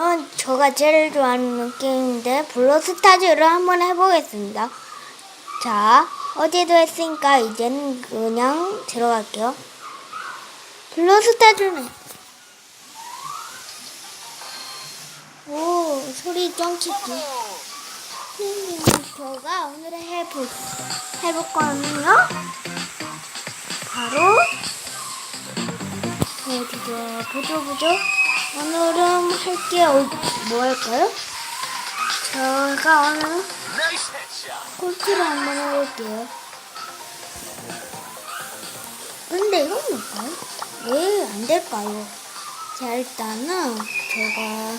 어, 제가 제일 좋아하는 게임인데 블러스타즈를 한번 해보겠습니다. 자, 어제도 했으니까 이제는 그냥 들어갈게요. 블러스타즈는 오 소리 짱치기. 음, 제가 오늘 해볼 해볼 거는요. 바로 어디죠? 보죠 보죠. 오늘은 할게 어, 뭐 할까요? 제가 오늘 골프를 한번 해볼게요. 근데 이건 뭘까요? 왜 안 될까요? 자 일단은 제가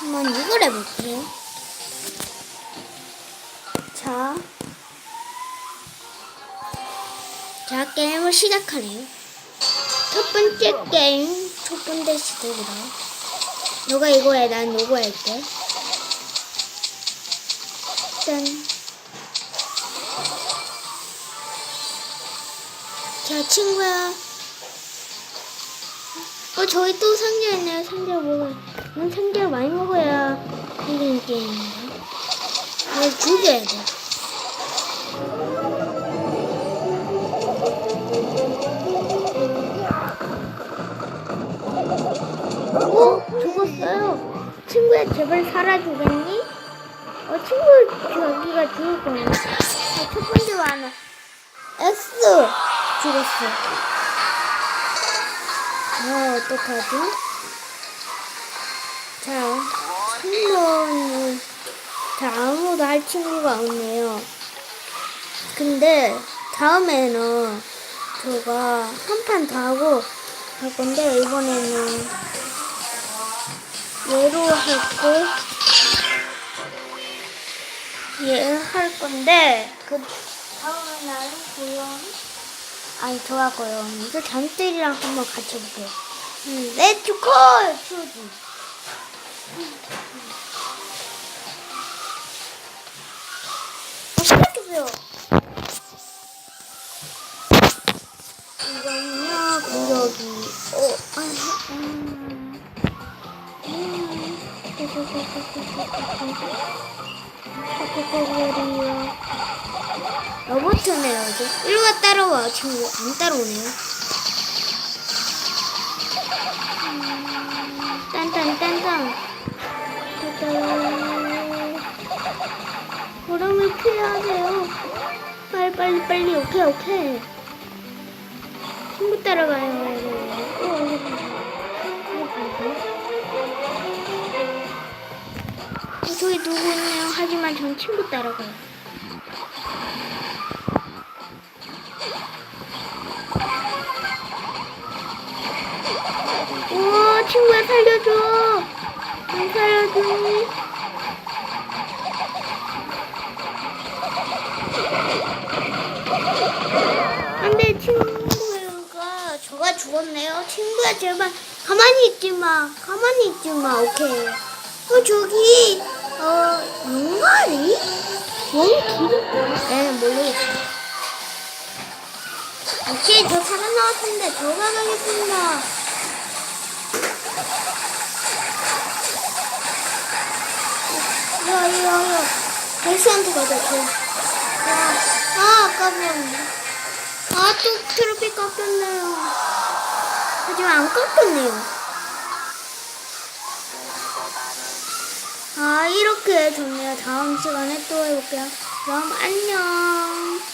한번 이걸 해볼게요. 자, 자 게임을 시작하네요. 첫 번째 게임 첫 번째 시도구나. 너가 이거 해, 난 이거 할게. 짠. 자, 친구야. 어, 저기 또 상자 있네요. 상자 먹어요. 난 상자 많이 먹어야 이기는 게임인데. 날 죽여야 돼. 친구야 제발 살아주겠니? 어 친구 저기가 죽을 거네. 자, 첫 번째 완화. S 죽었어. 어 어떡하지? 자 친구는 자 아무도 할 친구가 없네요. 근데 다음에는 제가 한 판 더 하고 할 건데 이번에는 할고 얘 할 건데 그 다음 날은 고요 아니 좋아고요. 이제 잠들이랑 한번 같이 해볼게요. 음, 렛츠 콜 시작해보세요 이거는요 로봇이네요, 이제. 일로 와 따라와, 친구. 안 따라오네요. 음, 딴딴딴딴. 따따. 보람을 필요하세요. 빨리, 빨리, 빨리. 오케이, 오케이. 친구 따라가요. 어, 어디 가세요? 어, 저기 누구 있네요. 하지만 전 친구 따라가요. 오, 친구야 살려줘. 안 살려줘. 안돼 친구가 저가 죽었네요. 친구야 제발 가만히 있지 마. 가만히 있지 마. 오케이. 어 저기 어 용가리? 몽키? 네 모르겠어. 오케이 저 살아나왔습니다. 들어가 가겠습니다. 야야야 베스한테 가자 저. 야, 아 아까면 아또 트로피 깎였네요. 하지만 안 깎였네요. 아 이렇게 좋네요. 다음 시간에 또 해볼게요. 그럼 안녕.